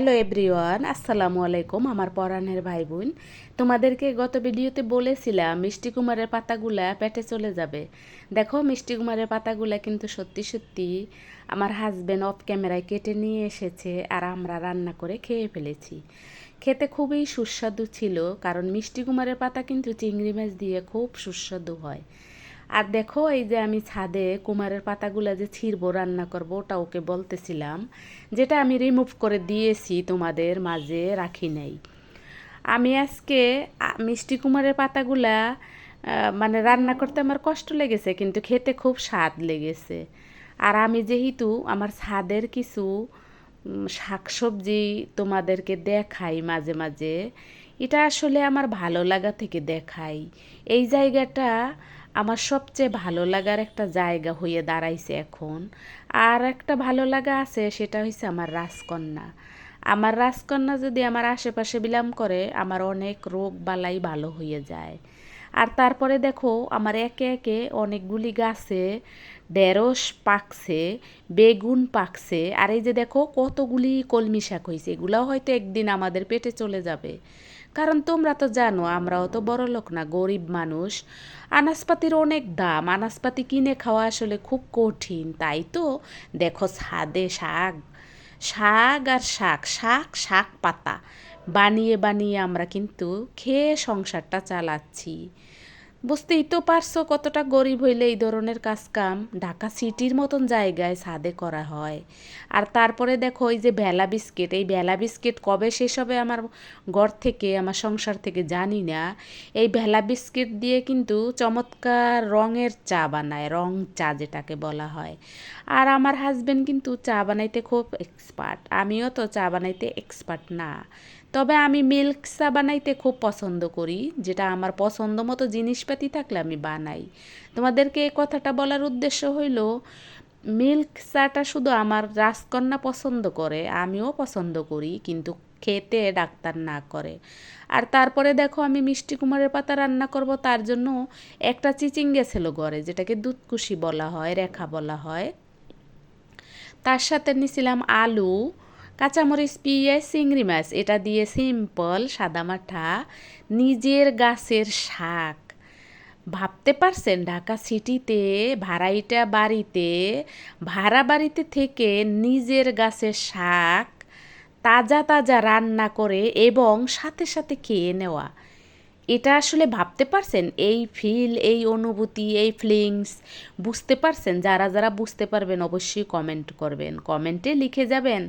Hello everyone, আসসালামু আলাইকুম আমার পরাণের ভাই বোন তোমাদেরকে গত ভিডিওতে বলেছিলাম, মিষ্টি কুমারের পাতাগুলা পেটে চলে যাবে। দেখো, মিষ্টি কুমারের পাতাগুলা কিন্তু সত্যি সত্যি আমার হাজব্যান্ড অফ ক্যামেরায় কেটে নিয়ে এসেছে আর আমরা রান্না করে খেয়ে ফেলেছি। খেতে খুবই সুস্বাদু ছিল, কারণ মিষ্টি কুমারের পাতা কিন্তু চিংড়ি মাছ দিয়ে খুব সুস্বাদু হয়। আর দেখো, এই যে আমি ছাদে কুমারের পাতাগুলো যে ছিঁড়বো, রান্না করব, ওটা ওকে বলতেছিলাম, যেটা আমি রিমুভ করে দিয়েছি তোমাদের মাঝে রাখি নাই। আমি আজকে মিষ্টি কুমারের পাতাগুলা মানে রান্না করতে আমার কষ্ট লেগেছে, কিন্তু খেতে খুব স্বাদ লেগেছে। আর আমি যেহেতু আমার ছাদের কিছু শাকসবজি তোমাদেরকে দেখাই মাঝে মাঝে, এটা আসলে আমার ভালো লাগা থেকে দেখাই। এই জায়গাটা আমার সবচেয়ে ভালো লাগার একটা জায়গা হয়ে দাঁড়াইছে এখন। আর একটা ভালো লাগা আছে, সেটা হচ্ছে আমার রাজকন্যা। আমার রাজকন্যা যদি আমার আশেপাশে বিলাম করে, আমার অনেক রোগ বালাই ভালো হয়ে যায়। আর তারপরে দেখো, আমার একে একে অনেকগুলি গাছে ঢেঁড়স পাকছে, বেগুন পাকছে। আর এই যে দেখো, কতগুলি কলমি শাক হয়েছে এগুলাও হয়তো একদিন আমাদের পেটে চলে যাবে। কারণ তোমরা তো জানো, আমরাও তো বড় লোক না, গরিব মানুষ। আনাজপাতির অনেক দাম। আনাসপাতি কিনে খাওয়া আসলে খুব কঠিন, তাই তো? দেখো সাদে শাক শাক আর শাক শাক শাক পাতা। বানিয়ে বানিয়ে আমরা কিন্তু খেয়ে সংসারটা চালাচ্ছি। বুঝতেই তো পারছ কতটা গরিব হইলে এই ধরনের কাজ কাম ঢাকা সিটির মতন জায়গায় ছাদে করা হয়। আর তারপরে দেখো ওই যে ভেলা বিস্কিট, এই ভেলা বিস্কিট কবে শেষ হবে আমার ঘর থেকে, আমার সংসার থেকে জানি না। এই ভেলা বিস্কিট দিয়ে কিন্তু চমৎকার রঙের চা বানায়, রং চা যেটাকে বলা হয়। আর আমার হাজব্যান্ড কিন্তু চা বানাইতে খুব এক্সপার্ট আমিও তো চা বানাইতে এক্সপার্ট না। তবে আমি মিল্ক চা বানাইতে খুব পছন্দ করি, যেটা আমার পছন্দ মতো জিনিসপাতি থাকলে আমি বানাই। তোমাদেরকে এই কথাটা বলার উদ্দেশ্য হইল, মিল্ক চাটা শুধু আমার রাজকন্যা পছন্দ করে, আমিও পছন্দ করি, কিন্তু খেতে ডাক্তার না করে। আর তারপরে দেখো, আমি মিষ্টি কুমারের পাতা রান্না করব, তার জন্য একটা চিচিং গেছিল ঘরে, যেটাকে দুধকুশি বলা হয়, রেখা বলা হয়। তার সাথে নিছিলাম আলু কাঁচামরিচ পিয়ে চিংড়ি মাছ, এটা দিয়ে সিম্পল সাদামাঠা নিজের গাছের শাক। ভাবতে পারছেন ঢাকা সিটিতে ভাড়াইটা বাড়িতে, ভাড়া বাড়িতে থেকে নিজের গাছের শাক তাজা তাজা রান্না করে এবং সাথে সাথে খেয়ে নেওয়া। এটা আসলে ভাবতে পারছেন? এই ফিল এই অনুভূতি, এই ফিলিংস বুঝতে পারছেন? যারা যারা বুঝতে পারবেন অবশ্যই কমেন্ট করবেন। কমেন্টে লিখে যাবেন,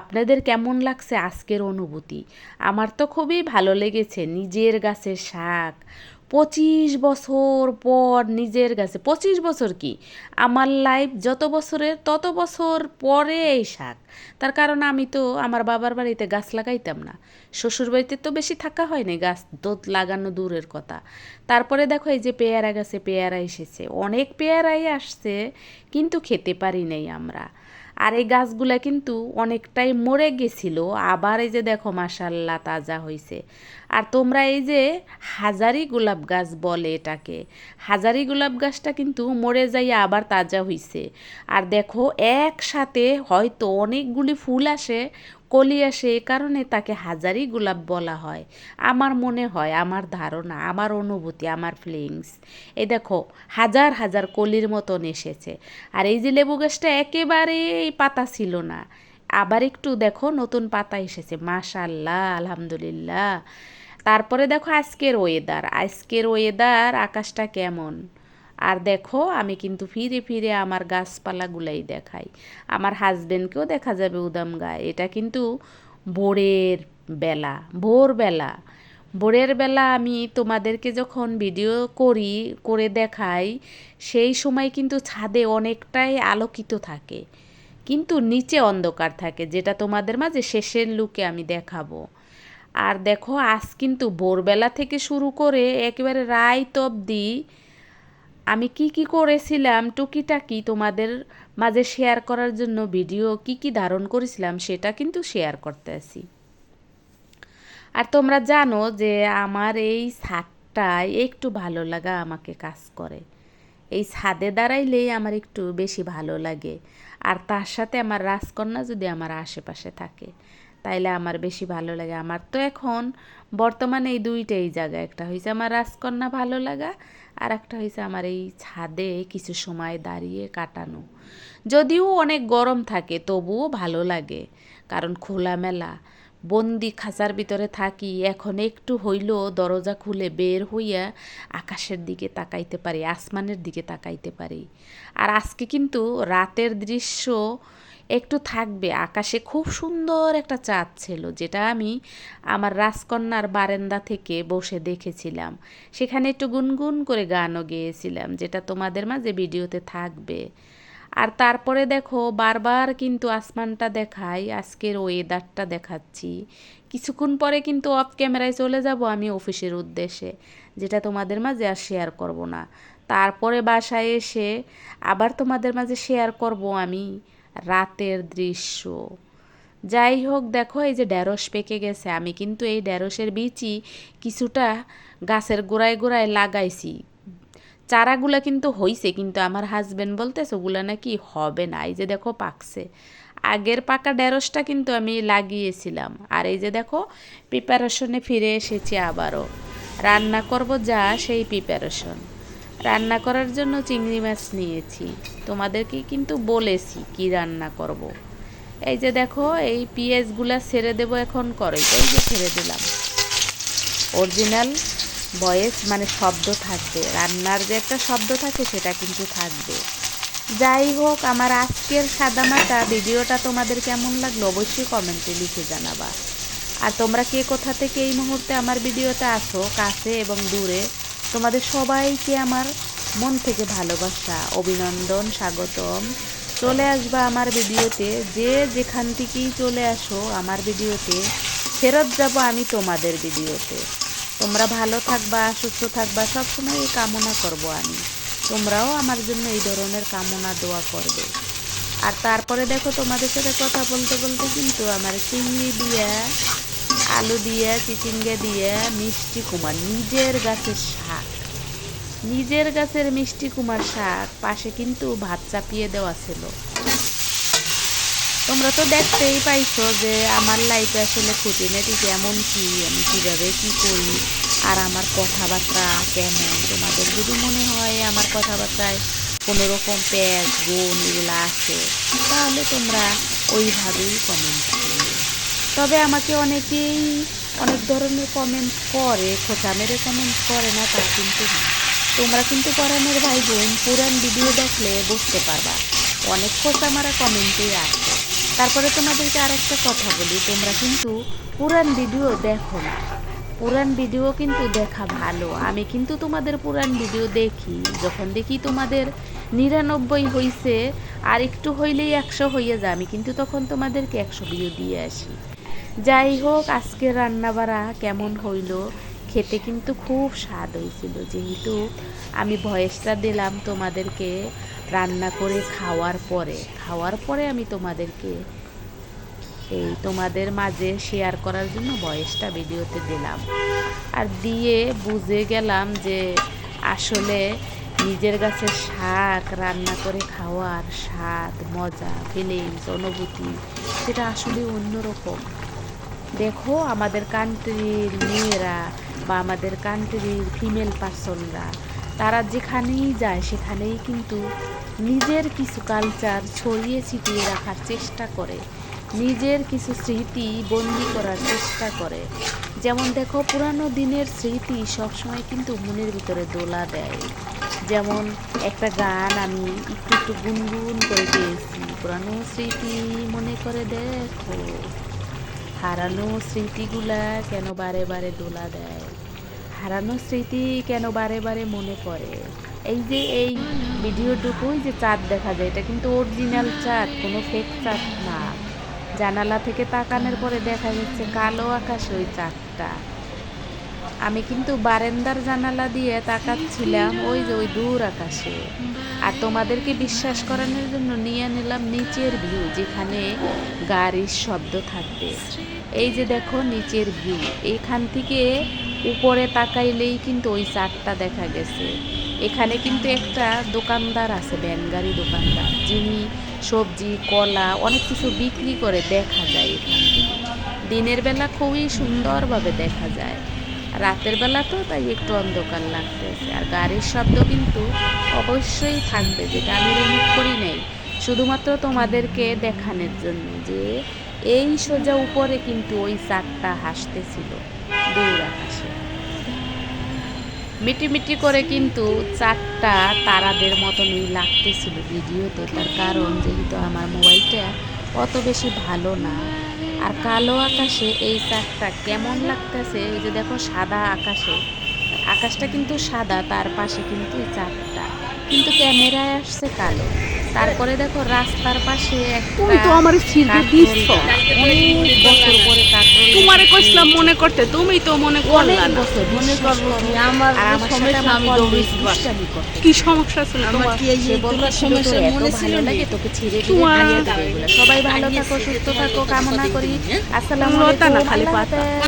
আপনাদের কেমন লাগছে আজকের অনুভূতি? আমার তো খুবই ভালো লেগেছে। নিজের গাছের শাক পঁচিশ বছর পর নিজের কাছে, পঁচিশ বছর কি? আমার লাইফ যত বছরের, তত বছর পরে এই শাক। তার কারণ আমি তো আমার বাবার বাড়িতে গাছ লাগাইতাম না। শ্বশুর বাড়িতে তো বেশি থাকা হয়নি গাছ, দোত লাগানো দূরের কথা। তারপরে দেখো এই যে পেয়ারা গাছে, পেয়ারা এসেছে। অনেক পেয়ারাই আসছে, কিন্তু খেতে পারি নাই আমরা। আর এই গাছগুলা কিন্তু অনেকটাই মরে গেছিল। আবার এই যে দেখো মাসাল্লা তাজা হয়েছে আর তোমরা এই যে হাজারি গোলাপ গাছ বলে এটাকে, হাজারি গোলাপ গাছটা কিন্তু মরে যাই আবার তাজা হইছে। আর দেখো একসাথে হয়তো অনেকগুলি ফুল আসে কলি আসে, এ কারণে তাকে হাজারি গোলাপ বলা হয়। আমার মনে হয়, আমার ধারণা, আমার অনুভূতি, আমার ফিলিংস এই দেখো, হাজার হাজার কলির মতন এসেছে। আর এই যে লেবু গাছটা একেবারেই পাতা ছিল না। আবার একটু দেখো, নতুন পাতা এসেছে। মাশাল্লাহ আলহামদুলিল্লাহ। তারপরে দেখো আজকের ওয়েদার আজকের ওয়েদার আকাশটা কেমন? আর দেখো, আমি কিন্তু ফিরে ফিরে আমার গাছপালাগুলাই দেখাই। আমার হাজবেন্ডকেও দেখা যাবে উদাম গায়ে। এটা কিন্তু ভোরের বেলা, ভোরবেলা। ভোরের বেলা আমি তোমাদেরকে যখন ভিডিও করি, করে দেখাই, সেই সময় কিন্তু ছাদে অনেকটাই আলোকিত থাকে। কিন্তু নিচে অন্ধকার থাকে, যেটা তোমাদের মাঝে শেষের লুকে আমি দেখাবো। আর দেখো, আজ কিন্তু ভোরবেলা থেকে শুরু করে একেবারে রাইত অবধি আমি কি কি করেছিলাম, টুকিটাকি তোমাদের মাঝে শেয়ার করার জন্য ভিডিও কি কি ধারণ করেছিলাম, সেটা কিন্তু শেয়ার করতে আসি আর তোমরা জানো যে আমার এই ছাদটায় একটু ভালো লাগা আমাকে কাজ করে। এই ছাদে দাঁড়াইলেই আমার একটু বেশি ভালো লাগে। আর তার সাথে আমার রাজকন্যা যদি আমার আশেপাশে থাকে তাইলে আমার বেশি ভালো লাগে। আমার তো এখন বর্তমানে এই দুইটাই জায়গা। একটা হয়েছে আমার রাজকন্যা ভালো লাগা আর একটা হয়েছে আমার এই ছাদে কিছু সময় দাঁড়িয়ে কাটানো। যদিও অনেক গরম থাকে, তবুও ভালো লাগে, কারণ খোলামেলা। বন্দি খাঁচার ভিতরে থাকি, এখন একটু হইলেও দরজা খুলে বের হইয়া আকাশের দিকে তাকাইতে পারি, আসমানের দিকে তাকাইতে পারি। আর আজকে কিন্তু রাতের দৃশ্য একটু থাকবে। আকাশে খুব সুন্দর একটা চাঁদ ছিল, যেটা আমি আমার রাজকন্যার বারান্দা থেকে বসে দেখেছিলাম। সেখানে একটু গুনগুন করে গানও গেয়েছিলাম, যেটা তোমাদের মাঝে ভিডিওতে থাকবে। আর তারপরে দেখো, বারবার কিন্তু আসমানটা দেখাই, আজকের ওয়েদারটা দেখাচ্ছি। কিছুক্ষণ পরে কিন্তু অফ ক্যামেরায় চলে যাব আমি অফিসের উদ্দেশ্যে, যেটা তোমাদের মাঝে আর শেয়ার করব না। তারপরে বাসায় এসে আবার তোমাদের মাঝে শেয়ার করব আমি। রাতের দৃশ্য। যাই হোক, দেখো, এই যে ঢ্যাঁড়স পেকে গেছে। আমি কিন্তু এই ঢ্যাঁড়সের বীজই কিছুটা গাছের গোড়ায় গোড়ায় লাগাইছি। চারাগুলা কিন্তু হইছে, কিন্তু আমার হাজব্যান্ড বলতেছে ওগুলা নাকি হবে না। এই যে দেখো, পাকছে। আগের পাকা ঢেঁড়সটা কিন্তু আমি লাগিয়েছিলাম। আর এই যে দেখো প্রিপারেশনে ফিরে এসেছি আবারও। রান্না করব যা, সেই প্রিপারেশন রান্না করার জন্য চিংড়ি মাছ নিয়েছি। তোমাদেরকে কিন্তু বলেছি কি রান্না করব। এই যে দেখো, এই পেঁয়াজগুলা ছেড়ে দেবো এখন করে, এই যে ছেড়ে দিলাম। অরিজিনাল ভয়েস মানে শব্দ থাকবে। রান্নার যে একটা শব্দ থাকে, সেটা কিন্তু থাকবে। যাই হোক, আমার আজকের সাদামাটা, ভিডিওটা তোমাদের কেমন লাগল অবশ্যই কমেন্টে লিখে জানাবা। আর তোমরা কে কোথা থেকে এই মুহূর্তে আমার ভিডিওতে আসো, কাছে এবং দূরে তোমাদের সবাইকে আমার মন থেকে ভালোবাসা, অভিনন্দন, স্বাগতম। চলে আসবা আমার ভিডিওতে। যে যেখান থেকেই চলে আসো আমার ভিডিওতে, ফেরত যাব আমি তোমাদের ভিডিওতে। তোমরা ভালো থাকবা, সুস্থ থাকবা, সবসময় এই কামনা করব আমি। তোমরাও আমার জন্য এই ধরনের কামনা, দোয়া করবে। আর তারপরে দেখো তোমাদের সাথে কথা বলতে বলতে কিন্তু আমার চিংড়ি দিয়ে, আলু দিয়ে, চিচিঙ্গে দিয়ে, মিষ্টি কুমার নিজের গাছের শাক নিজের গাছের মিষ্টি কুমার শাক পাশে কিন্তু ভাত চাপিয়ে দেওয়া ছিল। তোমরা তো দেখতেই পাইছো যে আমার লাইফে আসলে খুঁটিনাটি কেমন কি, আমি কীভাবে কী করি, আর আমার কথাবার্তা কেমন? তোমাদের যদি মনে হয় আমার কথাবার্তায় কোনো রকম প্যাচ গুণ এগুলো আছে, তাহলে তোমরা ওইভাবেই কমেন্ট করবে। তবে আমাকে অনেকেই অনেক ধরনের কমেন্ট করে, খোঁচা মেরে কমেন্ট করে না, তা কিন্তু না। তোমরা কিন্তু পরাণের ভাই বোন পুরান ভিডিও দেখলে বুঝতে পারবা। অনেক খোঁচা মারা কমেন্টেই আছে তারপরে তোমাদেরকে আর একটা কথা বলি, তোমরা কিন্তু পুরান ভিডিও দেখো না। পুরান ভিডিও কিন্তু দেখা ভালো। আমি কিন্তু তোমাদের পুরান ভিডিও দেখি। যখন দেখি তোমাদের নিরানব্বই হইছে আর একটু হইলেই একশো হইয়া যায়। আমি কিন্তু তখন তোমাদেরকে একশো ভিডিও দিয়ে আসি। যাই হোক আজকে রান্নাবাড়া কেমন হইল? খেতে কিন্তু খুব স্বাদ হয়েছিল। যেহেতু আমি ভয়েসটা দিলাম তোমাদেরকে রান্না করে খাওয়ার পরে খাওয়ার পরে আমি তোমাদেরকে এই তোমাদের মাঝে শেয়ার করার জন্য ভয়েসটা ভিডিওতে দিলাম। আর দিয়ে বুঝে গেলাম যে আসলে নিজের গাছের শাক রান্না করে খাওয়ার স্বাদ, মজা ফিলিংস অনুভূতি সেটা আসলে অন্যরকম। দেখো আমাদের কান্ট্রির মেয়েরা বা আমাদের কান্ট্রির ফিমেল পার্সনরা তারা যেখানেই যায় সেখানেই কিন্তু নিজের কিছু কালচার ছড়িয়ে ছিটিয়ে রাখার চেষ্টা করে, নিজের কিছু স্মৃতি বন্দি করার চেষ্টা করে। যেমন দেখো, পুরানো দিনের স্মৃতি সবসময় কিন্তু মনের ভিতরে দোলা দেয়। যেমন একটা গান আমি একটু একটু গুনগুন করে পেয়েছি পুরানো স্মৃতি মনে করে দেখো, হারানো স্মৃতিগুলা কেন বারে বারে দোলা দেয়? হারানো স্মৃতি কেন বারে বারে মনে পড়ে? এই যে এই ভিডিওটুকুই যে চাঁদ দেখা যায়, এটা কিন্তু অরিজিনাল চাঁদ, কোনো ফেক চাঁদ না। জানালা থেকে তাকানোর পরে দেখা যাচ্ছে কালো আকাশ ওই চাঁদটা। আমি কিন্তু বারেন্দার জানালা দিয়ে তাকাচ্ছিলাম ওই যে ওই দূর আকাশে। আর তোমাদেরকে বিশ্বাস করানোর জন্য নিয়ে নিলাম নিচের ভিউ যেখানে গাড়ির শব্দ থাকবে। এই যে দেখো নিচের ভিউ এখান থেকে উপরে তাকাইলেই কিন্তু ওই চারটা দেখা গেছে। এখানে কিন্তু একটা দোকানদার আছে, ব্যানগাড়ি দোকানদার, যিনি সবজি, কলা, অনেক কিছু বিক্রি করে দেখা যায় এখান থেকে। দিনের বেলা খুবই সুন্দরভাবে দেখা যায়। রাতের বেলা তো তাই একটু অন্ধকার লাগতেছে। আর গাড়ির শব্দ কিন্তু অবশ্যই থাকবে, যেটা আমি রিমুভ করি নাই। শুধুমাত্র তোমাদেরকে দেখানোর জন্য যে এই সোজা উপরে কিন্তু ওই চারটা হাসতেছিল। দূর আকাশে। মিটি মিটি করে কিন্তু চারটা তারাদের মতনই লাগতেছিল ভিডিওতে। তার কারণ যেহেতু আমার মোবাইলটা অত বেশি ভালো না, আর কালো আকাশে এই চারটা কেমন লাগতেছে, এই যে দেখো সাদা আকাশে। আকাশটা কিন্তু সাদা, তার পাশে কিন্তু এই চারটা। কিন্তু ক্যামেরায় আসছে কালো। তারপরে দেখো রাস্তার পাশে তুমি তো আমার ছিঁড়ে কাকরোল অনেক বছর পরে কাকরোল তোমারে কইছিলাম মনে করতে তুমি তো মনে অনেক বছর মনে করব আমার সমস্যা আমি। কি সমস্যা ছিল আমার কি এই সমস্যা মনে তোকে ছিঁড়ে হারিয়ে দেবে সবাই ভালো থাকো সুস্থ থাকো কামনা করি। আসসালামু না আলাইকুম। খালি পাতা। হাফেজ।